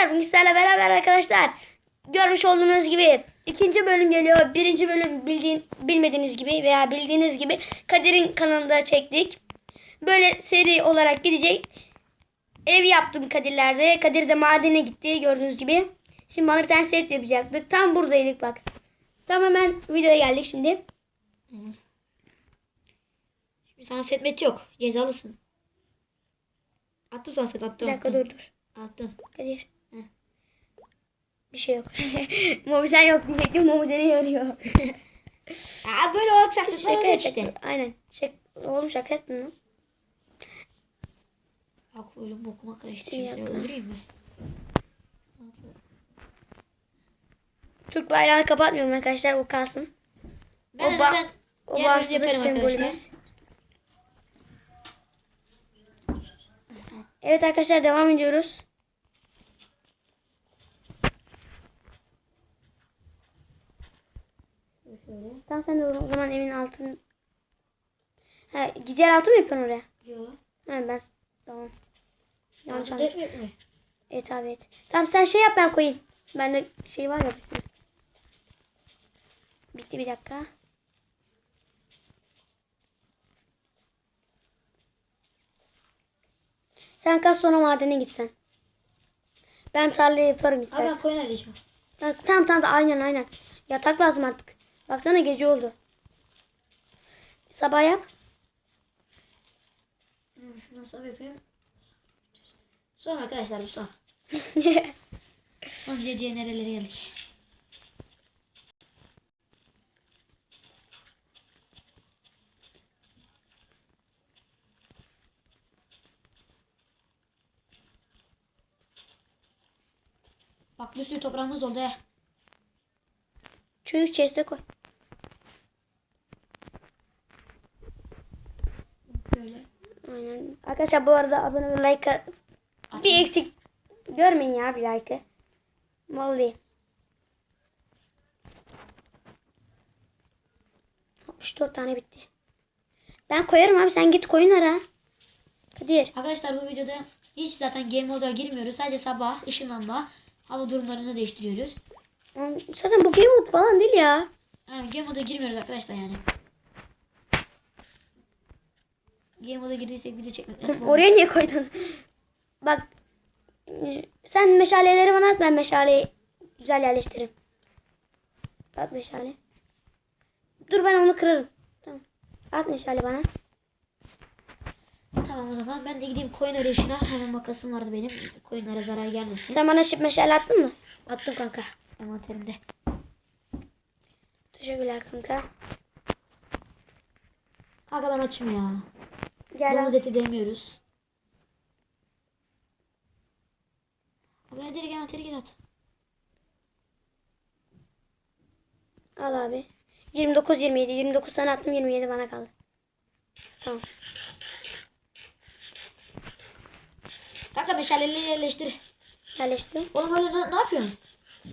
arkadaşlar bugün sizlerle beraber arkadaşlar görmüş olduğunuz gibi ikinci bölüm geliyor. Birinci bölüm bildiğin, bilmediğiniz gibi veya bildiğiniz gibi Kadir'in kanalında çektik. Böyle seri olarak gidecek. Ev yaptım Kadir'lerde. Kadir de madene gitti gördüğünüz gibi. Şimdi bana bir tane set yapacaktık. Tam buradaydık bak. Tam hemen videoya geldik şimdi. Şimdi sana setmet yok. Cezalısın. Attım sana set Bir attım. dakika attım. dur dur. Attım. Kadir. Bir şey yok. Mobizen yok diyecektim. Mobizen'i yarıyor. Aa böyle olacak. Şaka Şaka olacak işte. Aynen. Şaka, oğlum şaka ettin lan. Bak böyle bokuma karıştı. Şimdi seni öldüreyim mi? Türk bayrağını kapatmıyorum arkadaşlar. O kalsın. Ben O zaten O bağımsızlık arkadaşlar. sembolümüz. Evet arkadaşlar devam ediyoruz. Tamam sen de o zaman evin altın... Ha, gizli yer altı mı yapıyorsun oraya? Yo. Ha, ben... Tamam. Yanlış anladım. Evet abi evet. Tamam sen şey yap ben koyayım. Bende şey var ya. Bitti bir dakika. Sen kaç sonra madene gitsen. Ben tarlayı yaparım Abi istersen. ben koyun arayacağım. Tamam tamam aynen aynen. Yatak lazım artık. Baksana gece oldu. Sabah yap. Şunu nasıl yapayım? Sonra arkadaşlar bu son. Son diye nerelere geldik. Bak bir sürü toprağımız oldu he. Çocuk chest'e koy. Böyle. Aynen. Arkadaşlar bu arada abone ve like bir eksik görmeyin ya bir like'ı. Vallahi. 64 tane bitti. Ben koyarım abi sen git koyun ara. Kadir. Arkadaşlar bu videoda hiç zaten game moda girmiyoruz. Sadece sabah ışınlanma, hava durumlarını değiştiriyoruz. Zaten bu game mode falan değil ya. Yani game moda girmiyoruz arkadaşlar yani. Game moda girdiysek video çekmek. Oraya niye koydun? Bak e, sen meşaleleri bana at ben meşaleyi güzel yerleştiririm. At meşale. Dur ben onu kırarım. Tamam. At meşale bana. Tamam o zaman ben de gideyim koyun arayışına. Hemen makasım vardı benim. Koyunlara zarar gelmesin. Sen bana şıp meşale attın mı? Attım kanka. Envanterimde. Teşekkürler kanka. Kanka ben açım ya. Gel Domuz eti demiyoruz. Abi hadi gel hadi gel at. Al abi. 29 27 29 sana attım 27 bana kaldı. Tamam. Kanka meşaleleri yerleştir. Yerleştirdim. Oğlum öyle ne, ne yapıyorsun?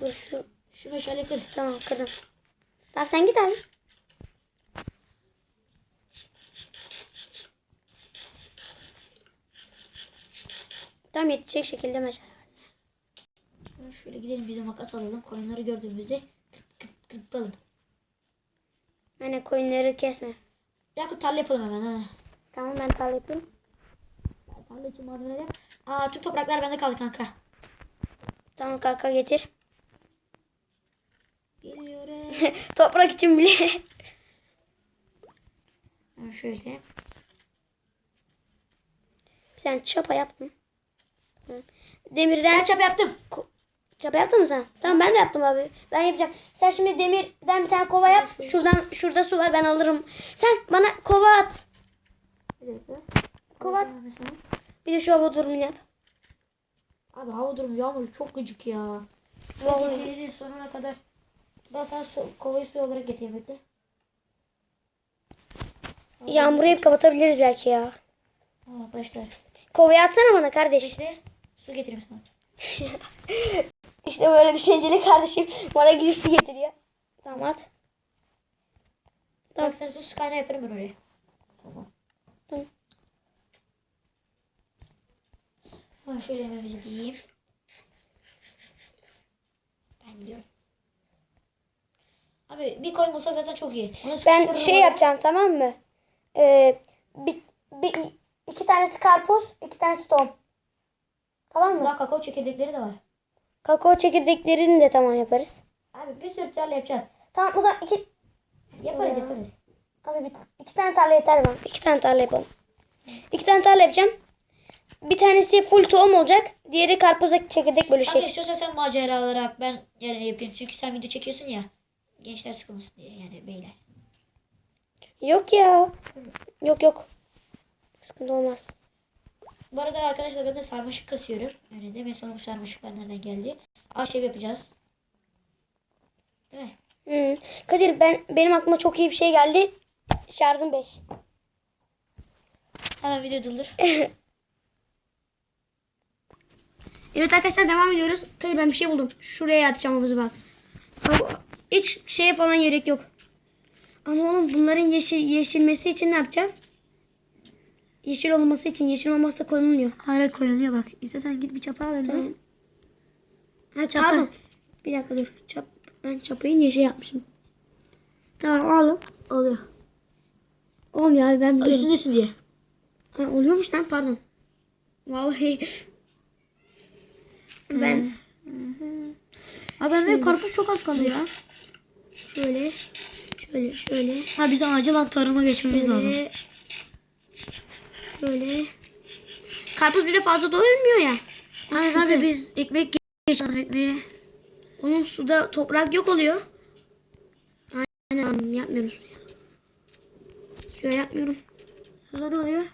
Dur şu. Şu meşale kır. Tamam kırdım. Tamam sen git abi. Tam yetecek şekilde meşale. Şöyle gidelim bize makas alalım. Koyunları gördüğümüzde kırt kırt kırpalım. Hani koyunları kesme. Yakut tarla yapalım hemen ha. Tamam ben tarla yapayım. Tarla için malzemeler yap. Aa tüm topraklar bende kaldı kanka. Tamam kanka getir. Geliyorum. Toprak için bile. Şöyle. sen çapa yaptın. Hı. Demirden Ben çapa yaptım. Çapa yaptın mı sen? Tamam ben de yaptım abi. Ben yapacağım. Sen şimdi demirden bir tane kova yap. Şuradan şurada su var ben alırım. Sen bana kova at. Kova at. Bir de şu hava durumunu yap. Abi hava durumu yağmur çok gıcık ya. Vallahi. Serinin sonuna kadar ben sana su, kovayı su olarak getireyim bekle. Yağmuru hep kapatabiliriz belki ya. Arkadaşlar. Kovayı atsana bana kardeş. Bekle. Su getireyim sana. İşte böyle düşünceli kardeşim. Bana gidip su getiriyor. Tamam at. Tamam. Bak sen su kaynağı yaparım ben oraya. Tamam. Tamam. Ha, şöyle yemeğimizi diyeyim. Ben biliyorum. Abi bir koyun bulsak zaten çok iyi. Ben şey oraya. yapacağım tamam mı? Ee, bir, bir, iki tanesi karpuz, iki tanesi tohum. Tamam mı? Daha kakao çekirdekleri de var. Kakao çekirdeklerini de tamam yaparız. Abi bir sürü tarla yapacağız. Tamam o zaman iki, Yaparız Ya. yaparız. abi bir, iki tane tarla yeter bana. İki tane tarla yapalım. İki tane tarla yapacağım. Bir tanesi full tohum olacak. Diğeri karpuzla çekirdek bölüşecek. istiyorsan sen macera olarak ben yani yapayım. Çünkü sen video çekiyorsun ya. Gençler sıkılmasın diye yani beyler. Yok ya. Yok yok. Sıkıntı olmaz. Bu arada arkadaşlar ben de sarmaşık kasıyorum. Öyle demeyin sonra bu sarmaşıklar nereden geldi. Ahşap yapacağız. Değil mi? Hı. Kadir ben benim aklıma çok iyi bir şey geldi. Şarjım 5. Hemen video durdur. Evet arkadaşlar devam ediyoruz. Kadir ben bir şey buldum. Şuraya yapacağım havuzu bak. Hiç şeye falan gerek yok. Ama oğlum bunların yeşil yeşilmesi için ne yapacağım? Yeşil olması için yeşil olmazsa konulmuyor. Hayır koyuluyor bak. İstersen git bir çapa al Tamam. Ha, Çapa. Pardon. Bir dakika dur. Çap, ben çapayı yeşil yapmışım. Tamam aldım. Oluyor. Olmuyor abi ben biliyorum. Üstündesin diye. Ha, oluyormuş lan pardon. Vallahi. Ben Abi Şöyle. benim karpuz çok az kaldı ya. şöyle şöyle şöyle Ha bize acilen tarıma geçmemiz lazım. Şöyle Karpuz bir de fazla doyurmuyor ya. Aynen abi biz ekmek geçeceğiz ekmeği. Onun suda toprak yok oluyor. Aynen yapmıyoruz. Suya yapmıyorum. Suda ne oluyor?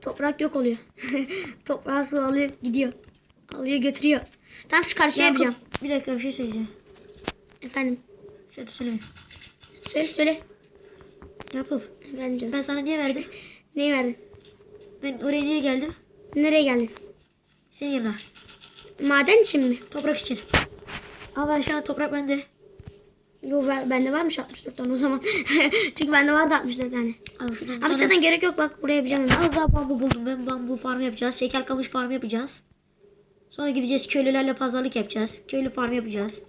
Toprak yok oluyor. Toprağı su alıyor gidiyor. Alıyor götürüyor. Tam şu karşıya Yakup, yapacağım. Bir dakika bir şey söyleyeceğim. Efendim. Şöyle söyleme. Söyle söyle. Yakup Efendim canım. ben sana niye verdim? Neyi verdin? Ben oraya niye geldim? Nereye geldin? Senin yanına. Maden için mi? Toprak için. Ama şu an toprak bende. Yo ben- bende varmış 64 tane o zaman. Çünkü bende vardı 64 tane. Abi Abi tane- zaten gerek yok bak buraya yapacağım. Az daha bambu buldum. Ben bambu farmı yapacağız. Şeker kamış farmı yapacağız. Sonra gideceğiz köylülerle pazarlık yapacağız. Köylü farmı yapacağız.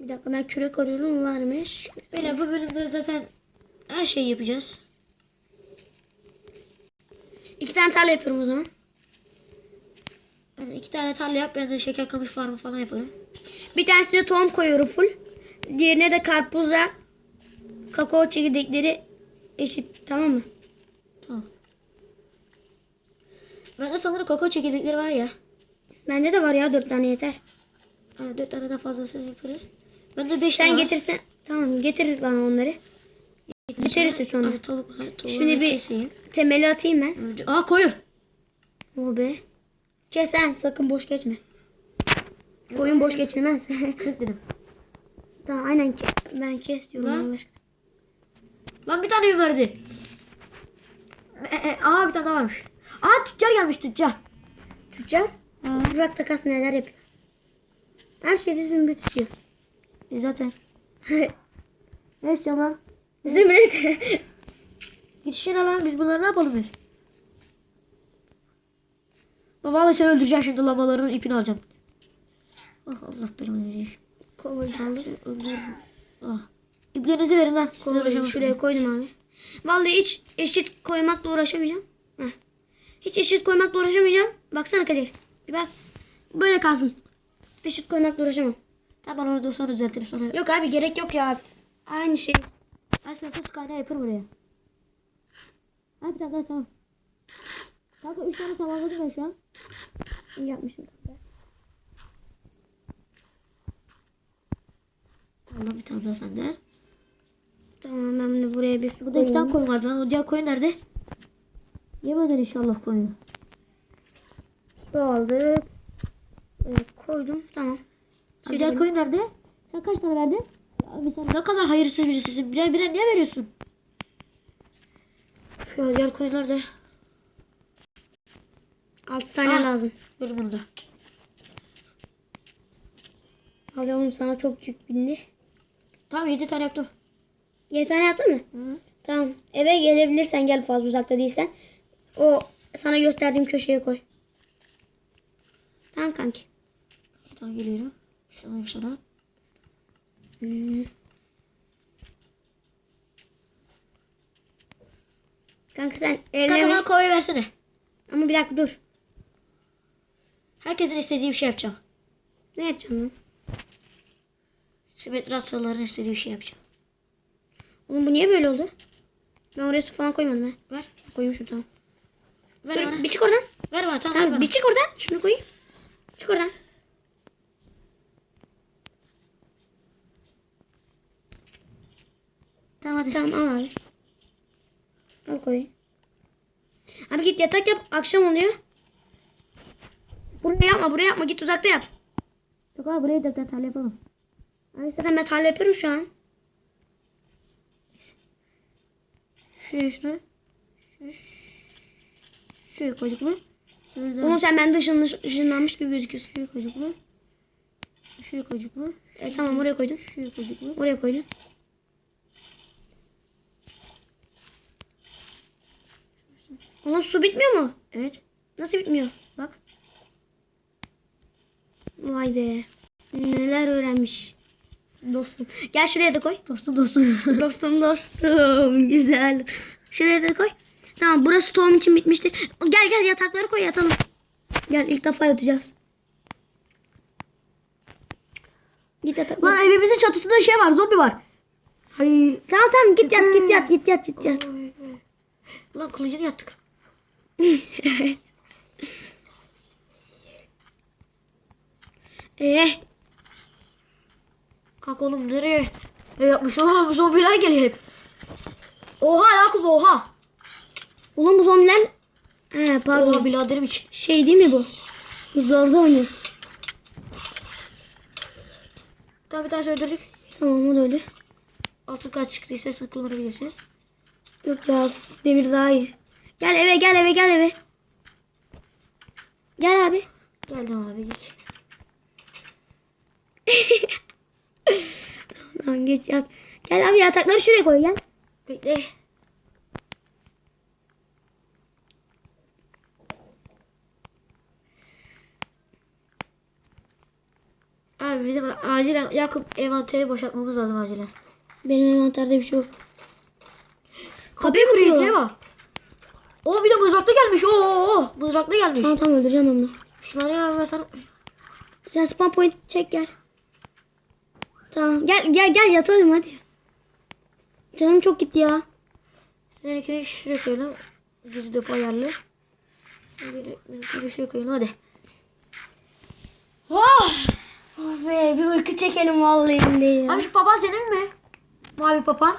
Bir dakika ben kürek arıyorum varmış. Böyle bu bölümde zaten her şeyi yapacağız. İki tane tarla yapıyorum o zaman. Ben iki tane tarla yap. Ben de şeker kamış farmı falan yaparım. Bir tanesine tohum koyuyorum full. Diğerine de karpuzla kakao çekirdekleri eşit tamam mı? Tamam. Bende sanırım kakao çekirdekleri var ya. Bende de var ya dört tane yeter. Yani dört tane daha fazlasını yaparız. Bende beş Sen tane getirsen tamam getir bana onları. Getirirsin sonra. Var. Tavuğu Şimdi bir- keseyim. Temeli atayım ben. Önce- Aa koyun. O be. Kes sen sakın boş geçme. Koyun boş geçilmez. 40 dedim. tamam aynen ke- ben kes diyorum. Lan. Bir tane verdi. E, e, aa bir tane daha varmış. Aa tüccar gelmiş tüccar. Tüccar. Bir bak takas neler yapıyor. Her şeyde zümrüt istiyor. E, zaten. Ne istiyorsun lan? Zümrüt. Git işine lan biz bunları ne yapalım biz? Vallahi seni öldüreceğim şimdi lamaların ipini alacağım. Ah Allah belanı aldım. Öldürürüm. Ah. İplerinizi verin lan. Uğraşamam. şuraya koydum abi. Vallahi hiç eşit koymakla uğraşamayacağım. Heh. Hiç eşit koymakla uğraşamayacağım. Baksana Kadir. Bir bak. Böyle kalsın. Eşit koymakla uğraşamam. Tamam ben onu da sonra düzeltirim sonra. Yok abi gerek yok ya. Aynı şey. Ben sana sus kaynağı yaparım oraya. Ha bir daha tamam. Kanka 3 tane tamamladım ben şu an. İyi yapmışım. Tamam bir tane daha sende. Tamam ben bunu buraya bir su Burada iki tane koyayım. koyun vardı lan. O diğer koyun nerede? Yemeden inşallah koyunu. Su aldık. Evet, koydum. Tamam. Diğer koyun nerede? Sen kaç tane verdin? Abi sen ne kadar hayırsız birisisin. Birer birer niye veriyorsun? Şu diğer koyun nerede? 6 tane Ah. lazım. Gördüm onu da. Hadi oğlum sana çok yük bindi. Tamam 7 tane yaptım. 7 tane yaptın mı? Hı. Tamam. Eve gelebilirsen gel fazla uzakta değilsen. O sana gösterdiğim köşeye koy. Tamam kanki. Tane geliyorum. Şunu sana. Hmm. Kanka sen eline Kanka bana kovayı versene. Ama bir dakika dur. Herkesin istediği bir şey yapacağım. Ne yapacağım lan? Sübet Ratsaların istediği bir şey yapacağım. Oğlum bu niye böyle oldu? Ben oraya su falan koymadım ha. Ver. Koymuşum tamam. Ver Dur, bana. bir çık oradan. Ver bana tamam ver Tamam, bana. bir çık oradan. Şunu koyayım. Çık oradan. Tamam al abi. Al koy. Abi git yatak yap. Akşam oluyor. Buraya yapma. Buraya yapma. Git uzakta yap. Yok abi burayı da detaylı yapalım. Abi zaten ben tarla yapıyorum şu an. Şuraya şunu. Şu- Şuraya koyduk mu? Şurada. Oğlum sen bende ışınlı, ışınlanmış gibi gözüküyorsun. Şuraya koyduk mu? Şuraya koyduk mu? E, tamam oraya koydun. Şuraya koyduk mu? Oraya koydun. Oğlum su bitmiyor mu? Evet. Nasıl bitmiyor? Bak. Vay be. Neler öğrenmiş. Dostum. Gel şuraya da koy. Dostum dostum. dostum dostum. Güzel. Şuraya da koy. Tamam burası tohum için bitmiştir. Gel gel yatakları koy yatalım. Gel ilk defa yatacağız. Git yatak. Lan evimizin çatısında şey var zombi var. Hayır. Tamam tamam git yat git yat git yat git yat. Lan kılıcını yattık. Eh Kalk oğlum nereye? Ne yapmış oğlum zombiler geliyor hep. Oha Yakup oha. Oğlum bu zombiler... He pardon. Oha biraderim için. Şey değil mi bu? Zorda oynuyoruz. Tamam bir tane öldürdük. Tamam o da öyle. Altın kaç çıktıysa sen kullanabilirsin. Yok ya demir daha iyi. Gel eve gel eve gel eve. Gel abi. Geldim abi. Tamam geç yat. Gel abi yatakları şuraya koy gel. Bekle. Abi bizim acilen Yakup envanteri boşaltmamız lazım acilen. Benim envanterde bir şey yok. Kapıyı kırıyor ne var? O bir de mızraklı gelmiş. Oo, mızraklı gelmiş. Tamam tamam öldüreceğim onu. Şunları ya ben sana... Sen spawn point çek gel. Tamam gel gel gel yatalım hadi. Canım çok gitti ya. Seninkini şuraya koyalım. Gizli depo ayarlı. Benimkini şuraya koyalım hadi. Oh! Oh be bir uyku çekelim vallahi. Abi şu papan senin mi? Mavi papan.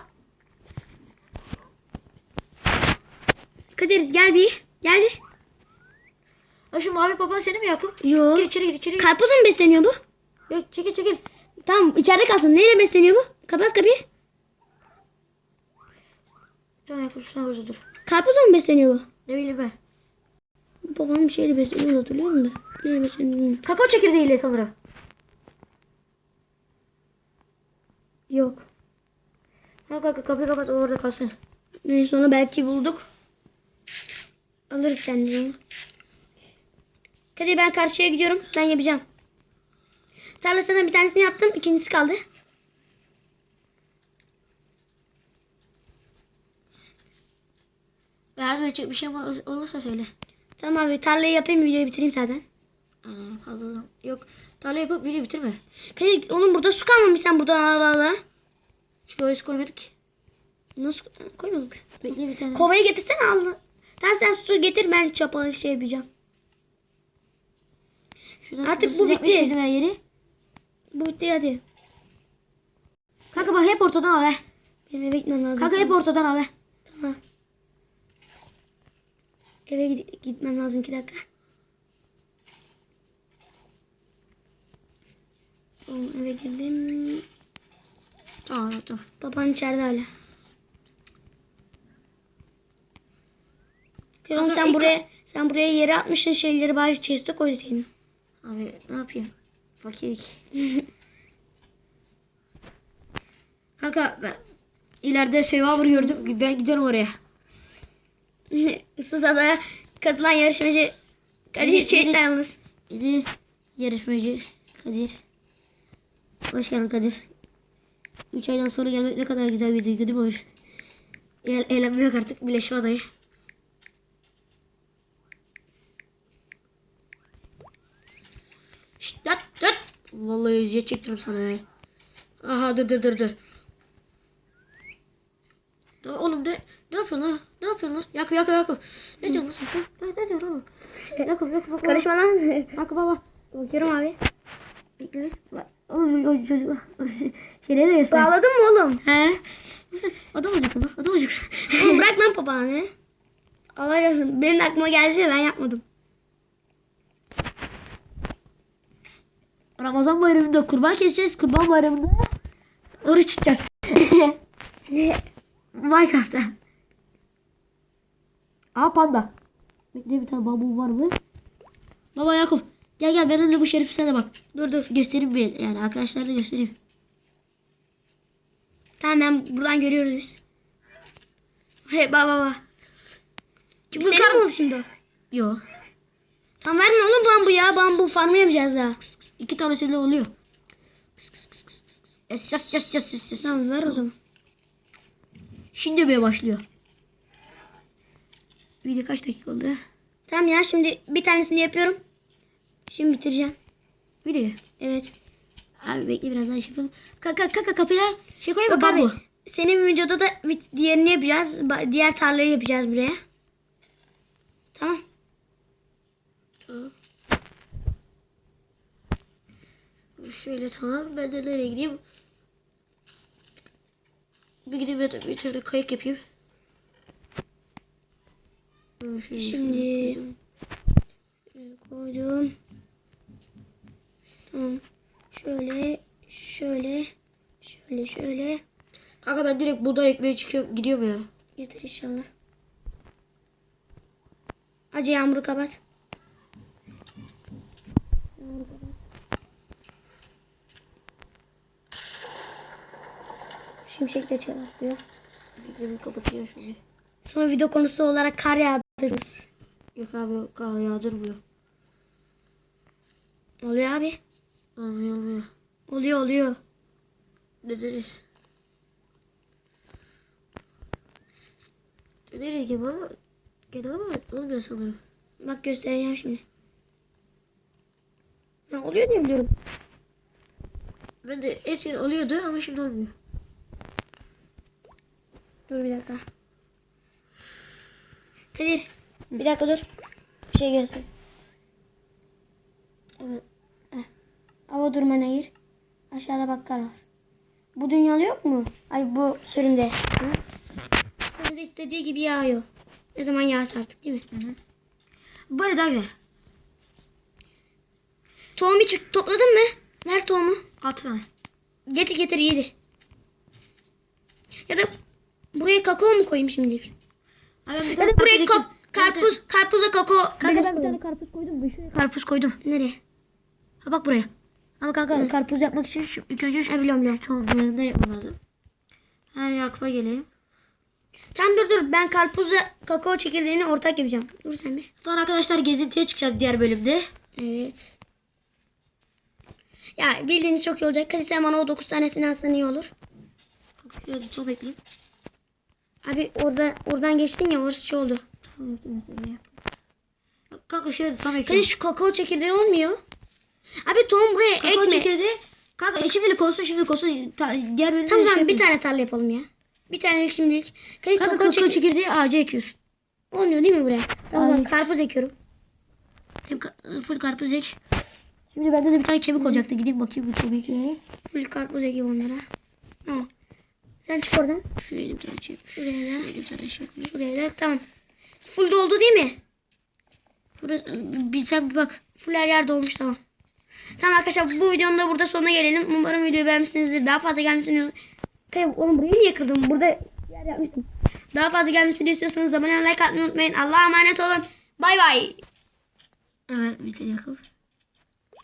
Kadir gel bir. Gel bir. Abi şu mavi papan senin mi Yakup? Yok. Gir içeri gir içeri gir. Karpuzla mı besleniyor bu? Yok çekil çekil. Tamam içeride kalsın. Neyle besleniyor bu? Kapat kapıyı. Can Yakup sen burada dur. Karpuzla mı besleniyor bu? Ne bileyim ben. Babam bir şeyle besleniyor hatırlıyorum da. Neyle besleniyor. Kakao çekirdeğiyle sanırım. Yok. Ha kanka kapıyı kapat orada kalsın. Neyse sonra belki bulduk. Alırız onu. Kadir ben karşıya gidiyorum. Ben yapacağım. Tarlasından bir tanesini yaptım. ikincisi kaldı. Yardım edecek bir şey ol- olursa söyle. Tamam abi tarlayı yapayım videoyu bitireyim zaten. Aa, fazla zaman- Yok. Tarla yapıp video bitirme. Kadir oğlum burada su kalmamış sen buradan ala ala. Çünkü orası koymadık. Nasıl koymadık? Bekle bir tane. Kovayı getirsene al. Tamam sen su getir ben çapalı şey yapacağım. Şuradan Artık bu bitti. yeri? Bu bitti hadi. Kanka bak hep ortadan al he. Benim eve gitmem lazım. Kanka hep ortadan al he. Tamam. Eve gid- gitmem lazım iki dakika. Tamam eve girdim. Tamam tamam. Baban içeride hala. Kanka sen buraya sen buraya yere atmışsın şeyleri bari chest'e koysaydın. Abi ne yapayım? Fakirlik. Kanka ben ileride Survivor gördüm. Ben gidiyorum oraya. Issız adaya katılan yarışmacı Kadir Çelik'le yalnız. İli yarışmacı Kadir. Hoş geldin Kadir. 3 aydan sonra gelmek ne kadar güzel bir duygu değil mi? Yok artık birleşme adayı. Şşt lat. Vallahi eziyet çektiririm sana ya. Aha dur dur dur dur. Oğlum ne, ne yapıyorsun lan? Ne yapıyorsun lan? Yakup Yakup Yakup. Ne diyorsun? Ne, ne diyorsun oğlum? Yakup Yakup bak. Karışma lan. Yakup baba. Bakıyorum abi. Bekle. Bak, Oğlum o çocuk şeyleri de göster. Bağladın mı oğlum? He. Adam acıktı lan. Adam acıktı. Oğlum bırak lan papağanı. Allah yazsın. Benim de aklıma geldi de ben yapmadım. Ramazan bayramında kurban keseceğiz. Kurban bayramında oruç tutacağız. Minecraft'ta. Aa panda. Bekle bir tane bambu var mı? Baba Yakup. Gel gel ben önce bu şerifi sana bak. Dur dur göstereyim bir. Yani arkadaşlar da göstereyim. Tamam ben buradan görüyoruz biz. He baba baba. Bu Senin kar- oldu şimdi o? Yok. Tamam verme oğlum bambu ya. Bambu farmı yapacağız ya. İki tanesiyle oluyor. Yes yes yes yes yes. yes. Tamam ver o zaman. Şimdi bir başlıyor. Video kaç dakika oldu? Tamam ya şimdi bir tanesini yapıyorum. Şimdi bitireceğim. Video. Evet. Abi bekle biraz daha iş yapalım. Kaka kaka kapıya şey koyayım mı senin videoda da diğerini yapacağız. Diğer tarlayı yapacağız buraya. Tamam. Şöyle tamam. Ben de nereye gideyim? Bir gideyim ben bir tane kayık yapayım. Şöyle, Şimdi- koydum. Tamam. Şöyle, şöyle, şöyle, şöyle. Kanka ben direkt buğday ekmeğe çıkıyorum. Gidiyorum ya. Yeter inşallah. Acı yağmuru kapat. Yağmuru kapat. Şimşek de çarpıyor. Bir kapatayım şimdi. Sonra video konusu olarak kar yağdırırız. Yok abi kar yağdırmıyor. Oluyor abi. Olmuyor olmuyor. Oluyor oluyor. Ne deriz? Nereye gideyim ama? Gene ama olmuyor sanırım. Bak göstereceğim şimdi. Ha, oluyor diye biliyorum. Ben de eskiden oluyordu ama şimdi olmuyor. Dur bir dakika. Kadir. Bir dakika dur. Bir şey göster. Evet. Heh. Hava durumuna gir. Aşağıda bak kar var. Bu dünyalı yok mu? Ay bu sürümde. Hı? Sürümde istediği gibi yağıyor. Ne zaman yağsa artık değil mi? Böyle daha güzel. Tohum hiç topladın mı? Ver tohumu. Altı tane. Getir getir yedir. Ya da buraya kakao mu koyayım şimdilik? Abi Ya da buraya ektim. karpuz, karpuza kakao. Kanka ben bir tane karpuz koydum. Şuraya karpuz koydum. Nereye? Ha bak buraya. Ama kanka karpuz yapmak için şu, ilk önce şu, Ha, biliyorum biliyorum. çok yerinde yapman lazım. Ha Yakup'a geleyim. Tamam dur dur ben karpuzla kakao çekirdeğini ortak yapacağım. Dur sen bir. Sonra arkadaşlar gezintiye çıkacağız diğer bölümde. Evet. Ya bildiğiniz çok iyi olacak. Sen bana o 9 tanesini alsan iyi olur. Şöyle çok bekleyeyim. Abi orada oradan geçtin ya orası şey oldu. Tamam yaptım. Kanka şöyle tam Kadir ekliyorum. şu kakao çekirdeği olmuyor. Abi tohum buraya Kakao ekme. çekirdeği. Kanka şimdilik olsun şimdilik olsun. Ta, diğer bölümde Tamam şey bir tane tarla yapalım ya. Bir tane şimdilik. Kadir Kanka kakao, kakao çekirdeği ağaca ekiyorsun. olmuyor değil mi buraya? Tamam Ağaca karpuz ekiyorum. Hem ka- full karpuz ek. Şimdi bende de bir tane kemik olacaktı. Gideyim bakayım bu kemik. Full karpuz ekeyim onlara. Tamam. Sen çık oradan. Şuraya bir tane çek. Şuraya da. Şuraya bir tane koyayım. Şuraya da tamam. Full doldu değil mi? Burası, bir sen bir bak. Full her yer dolmuş tamam. Tamam arkadaşlar bu videonun da burada sonuna gelelim. Umarım videoyu beğenmişsinizdir. Daha fazla gelmesini... Kaya oğlum burayı niye kırdım? Burada yer yapmıştım. Daha fazla gelmesini istiyorsanız abone olmayı like atmayı unutmayın. Allah'a emanet olun. Bay bay. Evet bir tane Yakup.